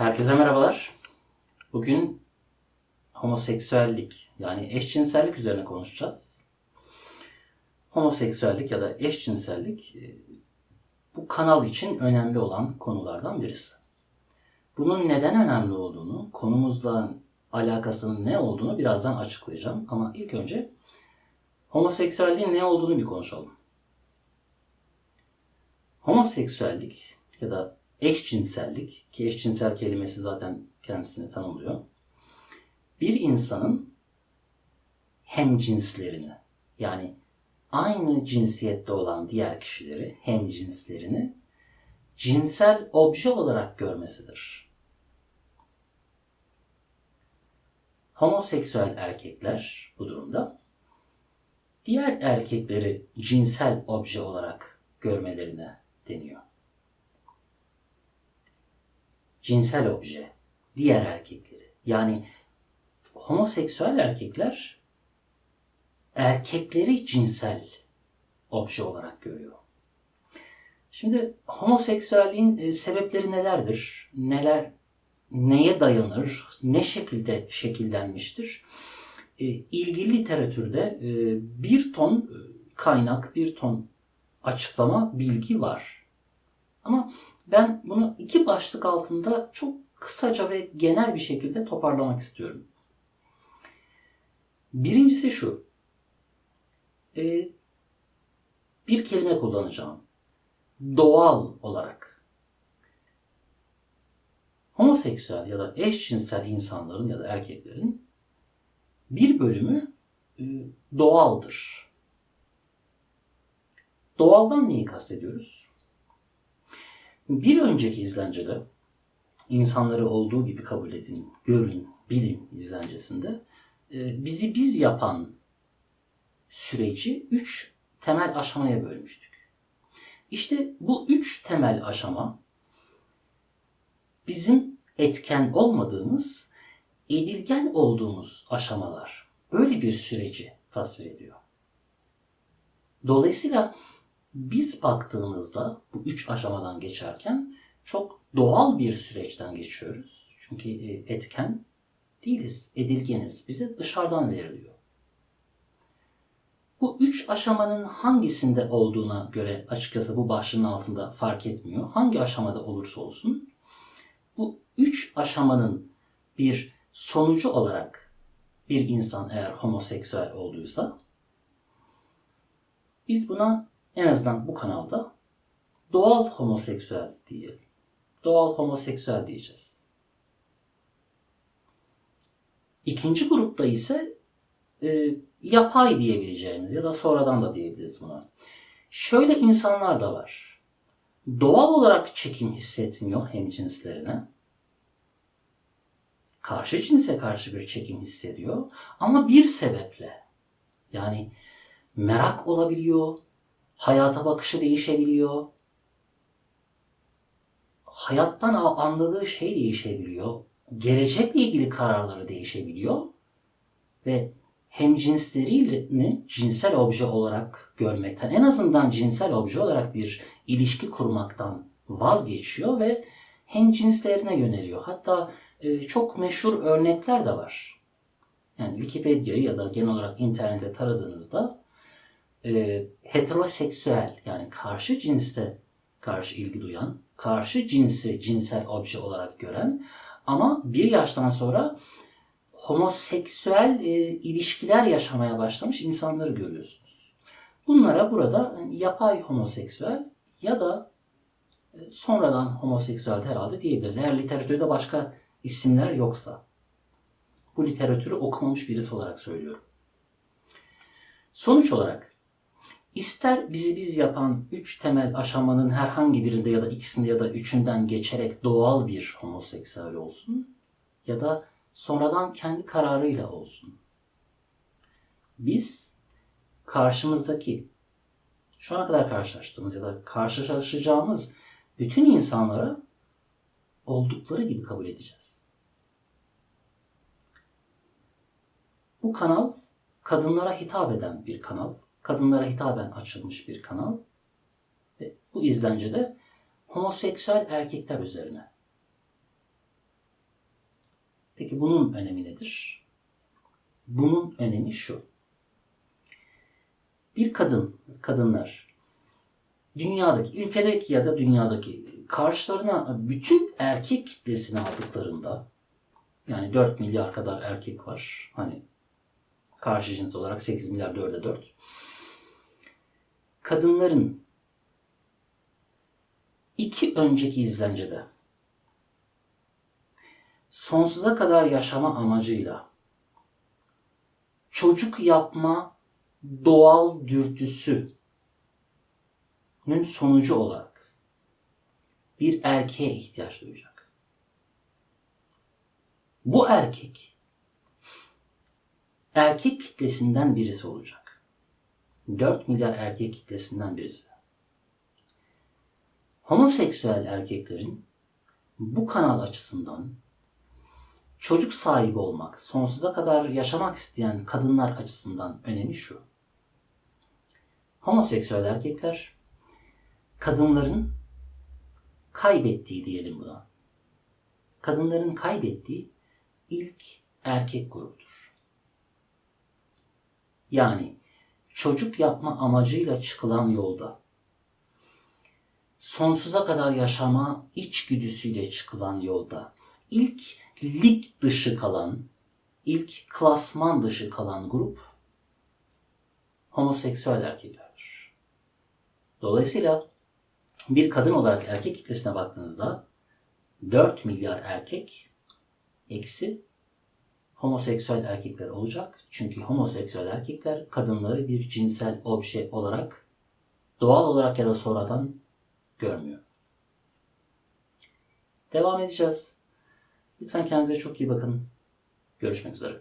Herkese merhabalar. Bugün homoseksüellik yani eşcinsellik üzerine konuşacağız. Homoseksüellik ya da eşcinsellik e, bu kanal için önemli olan konulardan birisi. Bunun neden önemli olduğunu, konumuzla alakasının ne olduğunu birazdan açıklayacağım. Ama ilk önce homoseksüelliğin ne olduğunu bir konuşalım. Homoseksüellik ya da eşcinsellik ki eşcinsel kelimesi zaten kendisini tanımlıyor. Bir insanın hem cinslerini yani aynı cinsiyette olan diğer kişileri hem cinslerini cinsel obje olarak görmesidir. Homoseksüel erkekler bu durumda diğer erkekleri cinsel obje olarak görmelerine deniyor cinsel obje diğer erkekleri. Yani homoseksüel erkekler erkekleri cinsel obje olarak görüyor. Şimdi homoseksüelliğin e, sebepleri nelerdir? Neler neye dayanır? Ne şekilde şekillenmiştir? E, ilgili literatürde e, bir ton kaynak, bir ton açıklama, bilgi var. Ama ben bunu iki başlık altında çok kısaca ve genel bir şekilde toparlamak istiyorum. Birincisi şu. Ee, bir kelime kullanacağım. Doğal olarak. Homoseksüel ya da eşcinsel insanların ya da erkeklerin bir bölümü e, doğaldır. Doğaldan neyi kastediyoruz? Bir önceki izlencede insanları olduğu gibi kabul edin, görün, bilin izlencesinde e, bizi biz yapan süreci üç temel aşamaya bölmüştük. İşte bu üç temel aşama bizim etken olmadığımız, edilgen olduğumuz aşamalar. Böyle bir süreci tasvir ediyor. Dolayısıyla biz baktığımızda bu üç aşamadan geçerken çok doğal bir süreçten geçiyoruz. Çünkü e, etken değiliz, edilgeniz. Bize dışarıdan veriliyor. Bu üç aşamanın hangisinde olduğuna göre açıkçası bu başlığın altında fark etmiyor. Hangi aşamada olursa olsun bu üç aşamanın bir sonucu olarak bir insan eğer homoseksüel olduysa biz buna en azından bu kanalda doğal homoseksüel diyelim. Doğal homoseksüel diyeceğiz. İkinci grupta ise e, yapay diyebileceğimiz ya da sonradan da diyebiliriz buna. Şöyle insanlar da var. Doğal olarak çekim hissetmiyor hem cinslerine. Karşı cinse karşı bir çekim hissediyor. Ama bir sebeple yani merak olabiliyor, hayata bakışı değişebiliyor. Hayattan anladığı şey değişebiliyor. Gelecekle ilgili kararları değişebiliyor. Ve hem cinslerini cinsel obje olarak görmekten, en azından cinsel obje olarak bir ilişki kurmaktan vazgeçiyor ve hem cinslerine yöneliyor. Hatta e, çok meşhur örnekler de var. Yani Wikipedia'yı ya da genel olarak internete taradığınızda e, heteroseksüel yani karşı cinste karşı ilgi duyan, karşı cinsi cinsel obje olarak gören ama bir yaştan sonra homoseksüel e, ilişkiler yaşamaya başlamış insanları görüyorsunuz. Bunlara burada yapay homoseksüel ya da e, sonradan homoseksüel herhalde diyebiliriz. Eğer literatürde başka isimler yoksa. Bu literatürü okumamış birisi olarak söylüyorum. Sonuç olarak İster bizi biz yapan üç temel aşamanın herhangi birinde ya da ikisinde ya da üçünden geçerek doğal bir homoseksüel olsun ya da sonradan kendi kararıyla olsun. Biz karşımızdaki şu ana kadar karşılaştığımız ya da karşılaşacağımız bütün insanlara oldukları gibi kabul edeceğiz. Bu kanal kadınlara hitap eden bir kanal kadınlara hitaben açılmış bir kanal. Ve bu izlence de homoseksüel erkekler üzerine. Peki bunun önemi nedir? Bunun önemi şu. Bir kadın, kadınlar dünyadaki, ülkedeki ya da dünyadaki karşılarına bütün erkek kitlesini aldıklarında yani 4 milyar kadar erkek var. Hani karşı cins olarak 8 milyar 4'e 4. Kadınların iki önceki izlencede sonsuza kadar yaşama amacıyla çocuk yapma doğal dürtüsünün sonucu olarak bir erkeğe ihtiyaç duyacak. Bu erkek erkek kitlesinden birisi olacak. 4 milyar erkek kitlesinden birisi. Homoseksüel erkeklerin bu kanal açısından çocuk sahibi olmak, sonsuza kadar yaşamak isteyen kadınlar açısından önemi şu. Homoseksüel erkekler kadınların kaybettiği diyelim buna. Kadınların kaybettiği ilk erkek grubudur. Yani çocuk yapma amacıyla çıkılan yolda sonsuza kadar yaşama içgüdüsüyle çıkılan yolda ilk lig dışı kalan, ilk klasman dışı kalan grup homoseksüel erkeklerdir. Dolayısıyla bir kadın olarak erkek kitlesine baktığınızda 4 milyar erkek eksi homoseksüel erkekler olacak. Çünkü homoseksüel erkekler kadınları bir cinsel obje olarak doğal olarak ya da sonradan görmüyor. Devam edeceğiz. Lütfen kendinize çok iyi bakın. Görüşmek üzere.